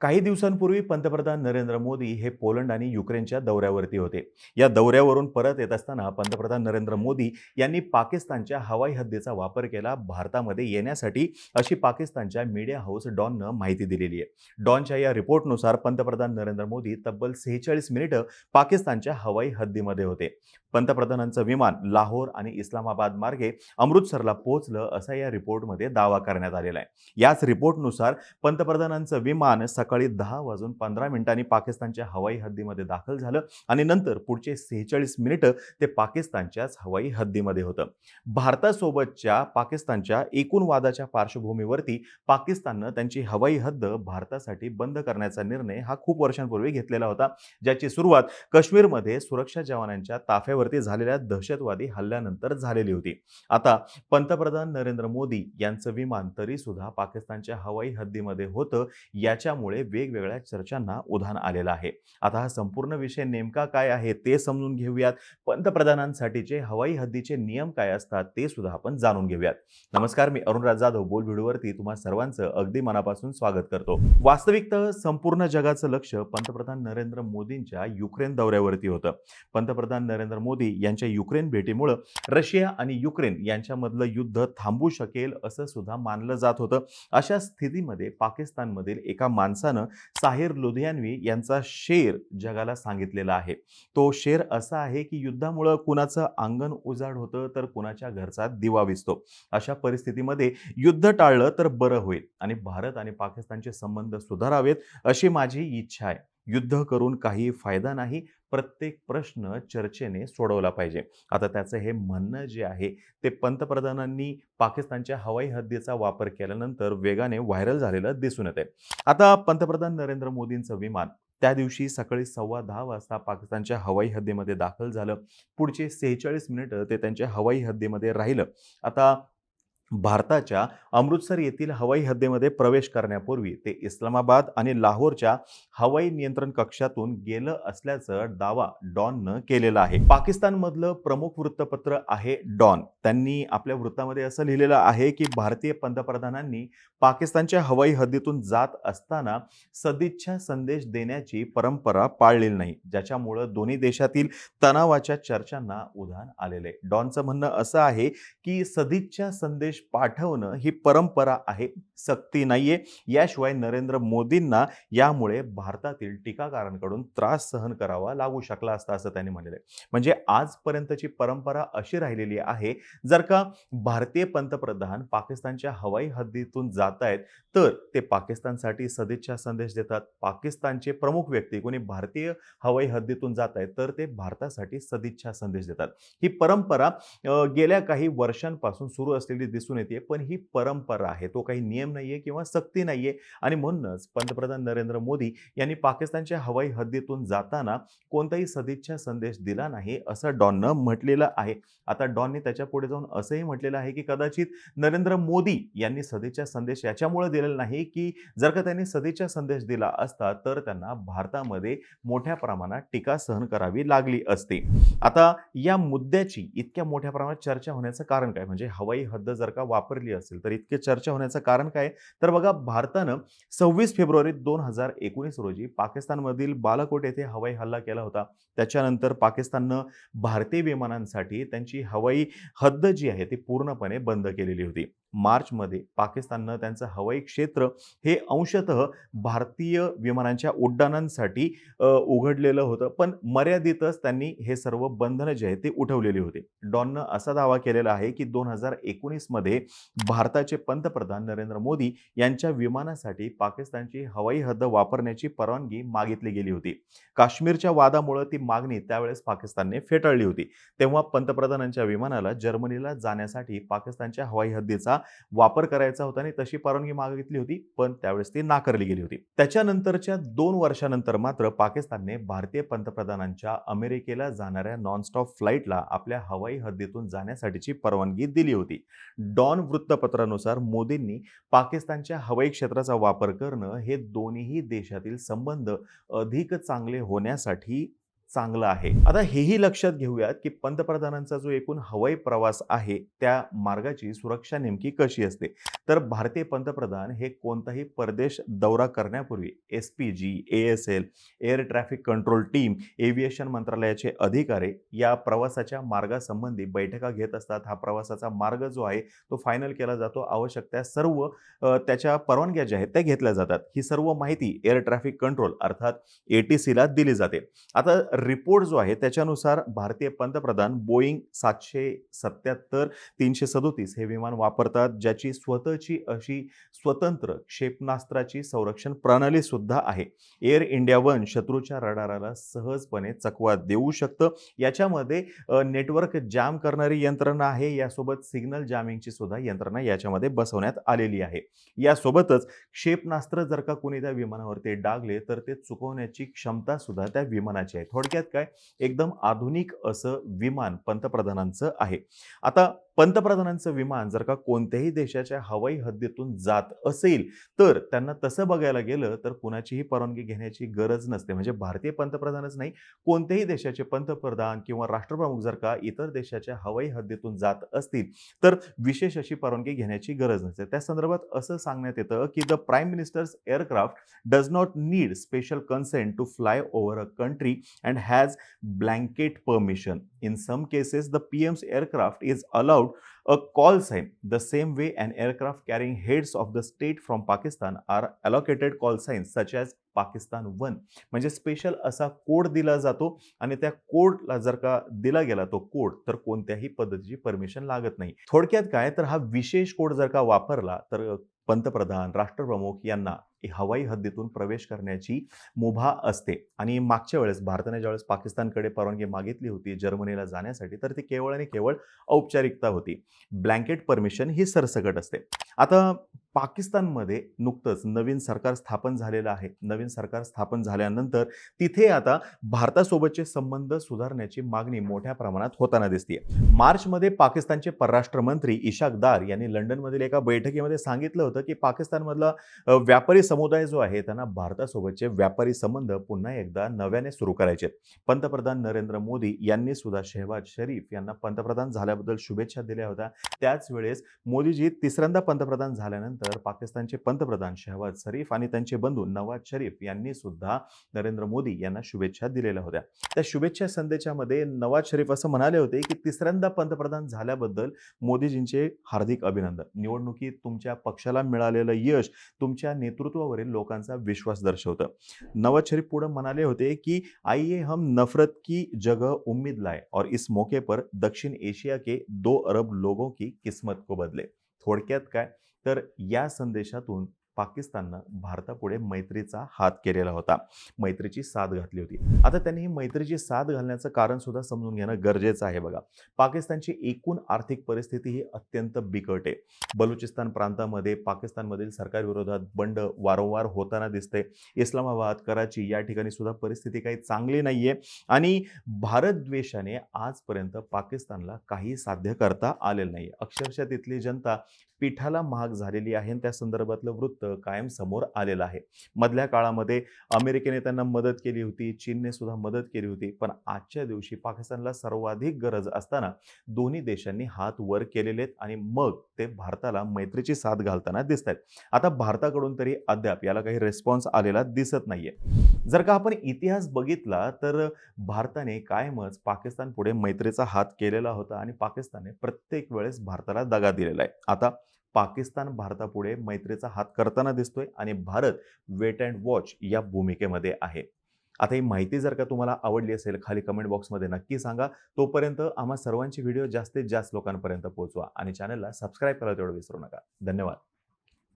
काही दिवसांपूर्वी पंतप्रधान नरेंद्र मोदी हे पोलंड आणि युक्रेनच्या दौऱ्यावरती होते. या दौऱ्यावरून परत येत असताना पंतप्रधान नरेंद्र मोदी यांनी पाकिस्तानच्या हवाई हद्दीचा वापर केला भारतामध्ये येण्यासाठी अशी पाकिस्तानच्या मीडिया हाऊस डॉननं माहिती दिलेली आहे. डॉनच्या या रिपोर्टनुसार पंतप्रधान नरेंद्र मोदी तब्बल सेहेचाळीस मिनिटं पाकिस्तानच्या हवाई हद्दीमध्ये होते. पंतप्रधानांचं विमान लाहोर आणि इस्लामाबाद मार्गे अमृतसरला पोहोचलं असा या रिपोर्टमध्ये दावा करण्यात आलेला आहे. याच रिपोर्टनुसार पंतप्रधानांचं विमान सकाळी दहा वाजून पंधरा मिनिटांनी पाकिस्तानच्या हवाई हद्दीमध्ये दाखल झालं आणि नंतर पुढचे सेहेचाळीस मिनिटं ते पाकिस्तानच्याच हवाई हद्दीमध्ये होतं. भारतासोबतच्या पाकिस्तानच्या एकूण वादाच्या पार्श्वभूमीवरती पाकिस्ताननं त्यांची हवाई हद्द भारतासाठी बंद करण्याचा निर्णय हा खूप वर्षांपूर्वी घेतलेला होता. ज्याची सुरुवात काश्मीरमध्ये सुरक्षा जवानांच्या सीमेवरती झालेल्या दहशतवादी हल्ल्यानंतर झालेली होती. आता पंतप्रधान नरेंद्र मोदी यांचं विमान तरी सुद्धा पाकिस्तानच्या हवाई हद्दीमध्ये होतं याच्यामुळे वेगवेगळ्या चर्चांना उधाण आलेलं आहे. आता हा संपूर्ण विषय नेमका काय आहे ते समजून घेऊयात. पंतप्रधानांसाठीचे हवाई हद्दीचे नियम काय असतात ते सुद्धा आपण जाणून घेऊयात. नमस्कार मी अरुणराज जाधव बोल व्हिडिओवरती तुम्हा सर्वांचं अगदी मनापासून स्वागत करतो. वास्तविकतः संपूर्ण जगाचं लक्ष पंतप्रधान नरेंद्र मोदींच्या युक्रेन दौऱ्यावरती होतं. पंतप्रधान नरेंद्र मोदी यांच्या युक्रेन भेटीमुळं रशिया आणि युक्रेन यांच्यामधलं युद्ध थांबू शकेल असं सुद्धा मानलं जात होतं. अशा स्थितीमध्ये पाकिस्तानमधील एका माणसानं साहिर लुधियानवी यांचा शेर जगाला सांगितलेला आहे. तो शेर असा आहे की युद्धामुळं कुणाचं अंगण उजाड होतं तर कुणाच्या घरचा दिवा विसतो. अशा परिस्थितीमध्ये युद्ध टाळलं तर बरं होईल आणि भारत आणि पाकिस्तानचे संबंध सुधारावेत अशी माझी इच्छा आहे. युद्ध करून काही फायदा नाही प्रत्येक प्रश्न चर्चेने सोडवला पाहिजे. आता त्याचं हे म्हणणं जे आहे ते पंतप्रधानांनी पाकिस्तानच्या हवाई हद्दीचा वापर केल्यानंतर वेगाने व्हायरल झालेलं दिसून येते आता पंतप्रधान नरेंद्र मोदींचं विमान त्या दिवशी सकाळी सव्वा दहा वाजता पाकिस्तानच्या हवाई हद्दीमध्ये दाखल झालं. पुढचे सेहेचाळीस मिनिटं ते त्यांच्या हवाई हद्दीमध्ये राहिलं. आता भारताच्या अमृतसर येथील हवाई हद्दीमध्ये प्रवेश करण्यापूर्वी ते इस्लामाबाद आणि लाहोरच्या हवाई नियंत्रण कक्षातून गेलं असल्याचं दावा डॉननं केलेला आहे. पाकिस्तानमधलं प्रमुख वृत्तपत्र आहे डॉन. त्यांनी आपल्या वृत्तामध्ये असं लिहिलेलं आहे की भारतीय पंतप्रधानांनी पाकिस्तानच्या हवाई हद्दीतून जात असताना सदिच्छा संदेश देण्याची परंपरा पाळलेली नाही ज्याच्यामुळं दोन्ही देशातील तणावाच्या चर्चांना उधाण आहे. डॉनचं म्हणणं असं आहे की सदिच्छा संदेश पाठवणं ही परंपरा आहे सक्ती नाहीये. याशिवाय नरेंद्र मोदींना यामुळे भारतातील टीकाकारांकडून त्रास सहन करावा लागू शकला असता असं त्यांनी म्हणलेलं आहे. म्हणजे आजपर्यंतची परंपरा अशी राहिलेली आहे जर का भारतीय पंतप्रधान पाकिस्तानच्या हवाई हद्दीतून जात आहेत तर ते पाकिस्तानसाठी सदिच्छा संदेश देतात. पाकिस्तानचे प्रमुख व्यक्ती कोणी भारतीय हवाई हद्दीतून जात आहेत तर ते भारतासाठी सदिच्छा संदेश देतात. ही परंपरा गेल्या काही वर्षांपासून सुरू असलेली दिसून येते पण ही परंपरा आहे. तो काही नियम नाहीये किंवा सक्ती नाहीये. आणि म्हणूनच पंतप्रधान नरेंद्र मोदी यांनी पाकिस्तानच्या हवाई हद्दीतून जाताना कोणताही सदिच्छा संदेश दिला नाही असं डॉननं म्हटलेलं आहे. आता डॉनने त्याच्या पुढे जाऊन असंही म्हटलेलं आहे की कदाचित नरेंद्र मोदी यांनी सदिच्छा संदेश याच्यामुळे दिलेला नाही की जर का त्यांनी सदिच्छा संदेश दिला असता तर त्यांना भारतामध्ये मोठ्या प्रमाणात टीका सहन करावी लागली असते. आता या मुद्द्याची इतक्या मोठ्या प्रमाणात चर्चा होण्याचं कारण काय? म्हणजे हवाई हद्द जर का वापरली असेल तर इतके चर्चा होण्याचं कारण काय? तर बघा भारतानं सव्वीस फेब्रुवारी दोन हजार एकोणीस रोजी पाकिस्तानमधील बालाकोट येथे हवाई हल्ला केला होता. त्याच्यानंतर पाकिस्ताननं भारतीय विमानांसाठी त्यांची हवाई हद्द जी आहे ती पूर्णपणे बंद केलेली होती. मार्चमध्ये पाकिस्ताननं त्यांचं हवाई क्षेत्र हे अंशतः भारतीय विमानांच्या उड्डाणांसाठी उघडलेलं होतं. पण मर्यादितच त्यांनी हे सर्व बंधनं जे आहेत ते उठवलेली होती. डॉननं असा दावा केलेला आहे की दोन हजार एकोणीसमध्ये भारताचे पंतप्रधान नरेंद्र मोदी यांच्या विमानासाठी पाकिस्तानची हवाई हद्द वापरण्याची परवानगी मागितली गेली होती. काश्मीरच्या वादामुळे ती मागणी त्यावेळेस पाकिस्तानने फेटाळली होती. तेव्हा पंतप्रधानांच्या विमानाला जर्मनीला जाण्यासाठी पाकिस्तानच्या हवाई हद्दीचा वापर करायचा होता आणि तशी परवानगी मागितली होती पण त्यावेळेस ती नाकारली गेली होती. त्याच्यानंतरच्या दोन वर्षानंतर मात्र पाकिस्तानने भारतीय पंतप्रधानांच्या अमेरिकेला जाणाऱ्या नॉनस्टॉप फ्लाईटला आपल्या हवाई हद्दीतून जाण्यासाठीची परवानगी दिली होती. डॉन वृत्तपत्रानुसार मोदींनी पाकिस्तानच्या हवाई क्षेत्राचा वापर करणं हे दोन्ही देशातील संबंध अधिक चांगले होण्यासाठी चांगलं आहे. आता हेही लक्षात घेऊयात की पंतप्रधानांचा जो एकूण हवाई प्रवास आहे त्या मार्गाची सुरक्षा नेमकी कशी असते? तर भारतीय पंतप्रधान हे कोणताही परदेश दौरा करण्यापूर्वी S P G A S L air traffic control team aviation मंत्रालयाचे अधिकारी या प्रवासाच्या मार्गासंबंधी बैठका घेत असतात. हा प्रवासाचा मार्ग जो आहे तो फायनल केला जातो. आवश्यक त्या सर्व त्याच्या परवानग्या ज्या आहेत त्या घेतल्या जातात. ही सर्व माहिती एअर ट्रॅफिक कंट्रोल अर्थात ए टी सीला दिली जाते. आता रिपोर्ट जो आहे त्याच्यानुसार भारतीय पंतप्रधान बोईंग सातशे सत्याहत्तर तीनशे सदोतीस हे विमान वापरतात ज्याची स्वतःची अशी स्वतंत्र क्षेपणास्त्राची संरक्षण प्रणाली सुद्धा आहे. एअर इंडिया वन शत्रूच्या रडाराला सहजपणे चकवा देऊ शकतं. याच्यामध्ये नेटवर्क जाम करणारी यंत्रणा आहे. यासोबत सिग्नल जॅमिंगची सुद्धा यंत्रणा याच्यामध्ये बसवण्यात आलेली आहे. यासोबतच क्षेपणास्त्र जर का कोणी त्या विमानावरती डागले तर ते चुकवण्याची क्षमता सुद्धा त्या विमानाची आहे. थोडक्यात काय? एकदम आधुनिक असं विमान पंतप्रधानांचं आहे. आता पंतप्रधानांचं विमान जर का कोणत्याही देशाच्या हवाई हद्दीतून जात असेल तर त्यांना तसं बघायला गेलं तर कुणाचीही परवानगी घेण्याची गरज नसते. म्हणजे भारतीय पंतप्रधानच नाही कोणत्याही देशाचे पंतप्रधान किंवा राष्ट्रप्रमुख जर का इतर देशाच्या हवाई हद्दीतून जात असतील तर विशेष अशी परवानगी घेण्याची गरज नसते. त्या संदर्भात असं सांगण्यात येतं की the prime minister's aircraft does not need special consent to fly over a country and has blanket permission. In some cases, the PM's aircraft is allowed a call sign, the same way an aircraft carrying heads of the state from Pakistan are allocated call signs such as Pakistan one म्हणजे special असा code दिला जातो आणि त्या कोडला जर का दिला गेला तो कोड तर कोणत्याही पद्धतीची परमिशन लागत नाही थोडक्यात काय तर हा विशेष कोड जर का वापरला तर पंतप्रधान राष्ट्रप्रमुख यांना हवाई हद्दीतून प्रवेश करण्याची मुभा असते. आणि मागच्या वेळेस भारताने ज्यावेळेस पाकिस्तानकडे परवानगी मागितली होती जर्मनीला जाण्यासाठी तर ती केवळ आणि केवळ औपचारिकता होती. ब्लँकेट परमिशन ही सरसकट असते. आता पाकिस्तानमध्ये नुकतंच नवीन सरकार स्थापन झालेलं आहे. नवीन सरकार स्थापन झाल्यानंतर तिथे आता भारतासोबतचे संबंध सुधारण्याची मागणी मोठ्या प्रमाणात होताना दिसते मार्चमध्ये पाकिस्तानचे परराष्ट्र मंत्री इशाक दार यांनी लंडनमधील एका बैठकीमध्ये सांगितलं होतं की पाकिस्तानमधला व्यापारी समुदाय जो आहे त्यांना भारतासोबतचे व्यापारी संबंध पुन्हा एकदा नव्याने सुरू करायचे पंतप्रधान नरेंद्र मोदी यांनी सुद्धा शेहबाज शरीफ यांना पंतप्रधान झाल्याबद्दल शुभेच्छा दिल्या होत्या. त्याच वेळेस मोदीजी तिसऱ्यांदा पंतप्रधान झाल्यानंतर पाकिस्तानचे पंतप्रधान शहबाज शरीफ आणि त्यांचे बंधू नवाज शरीफ यांनी सुद्धा नरेंद्र मोदी यांना शुभेच्छा दिलेल्या होत्या. त्या शुभेच्छा संदेशामध्ये नवाज शरीफ असं म्हणाले होते की तिसऱ्यांदा पंतप्रधान झाल्याबद्दल मोदीजींचे हार्दिक अभिनंदन. निवडणुकीत तुमच्या पक्षाला मिळालेलं यश तुमच्या नेतृत्वावरील लोकांचा विश्वास दर्शवतं. नवाज शरीफ पुढे म्हणाले होते की आइए हम नफरत की जगह उम्मीद लाए और इस मौके पर दक्षिण एशिया के दो अरब लोगों की किस्मत को बदले. थोडक्यात काय? तर या संदेशातून पाकिस्ताननं भारतापुढे मैत्रीचा हात केलेला होता. मैत्रीची साथ घातली होती. आता त्यांनी ही मैत्रीची साथ घालण्याचं कारण सुद्धा समजून घेणं गरजेचं आहे बघा. पाकिस्तानची एकूण आर्थिक परिस्थिती ही अत्यंत बिकट आहे. बलुचिस्तान प्रांतामध्ये पाकिस्तानमधील सरकारविरोधात बंड वारंवार होताना दिसते इस्लामाबाद कराची या ठिकाणी सुद्धा परिस्थिती काही चांगली नाही आहे आणि भारत द्वेषाने आजपर्यंत पाकिस्तानला काही साध्य करता आलेलं नाही अक्षरशः तिथली जनता पिठाला महाग झालेली आहे आणि त्या संदर्भातलं वृत्त कायम समोर आलेलं आहे. मधल्या काळामध्ये अमेरिकेने त्यांना मदत केली होती चीनने सुद्धा मदत केली होती पण आजच्या दिवशी पाकिस्तानला सर्वाधिक गरज असताना दोन्ही देशांनी हात वर केलेले आहेत आणि मग ते भारताला मैत्रीची साथ घालताना दिसत आहेत आता भारताकडून तरी अद्याप याला काही रेस्पॉन्स आलेला दिसत नाहीये. जर का आपण इतिहास बघितला तर भारताने कायमच पाकिस्तान पुढे मैत्रीचा हात केलेला होता आणि पाकिस्तानने प्रत्येक वेळेस भारताला दगा दिलेला आहे. आता पाकिस्तान भारतापुढे मैत्रीचा हात करताना दिसतोय आणि भारत वेट अँड वॉच या भूमिकेमध्ये आहे. आता ही माहिती जर का तुम्हाला आवडली असेल खाली कमेंट बॉक्समध्ये नक्की सांगा. तोपर्यंत आम्हा सर्वांची व्हिडिओ जास्तीत जास्त लोकांपर्यंत पोहोचवा आणि चॅनलला सबस्क्राईब करायला तेवढं विसरू नका. धन्यवाद.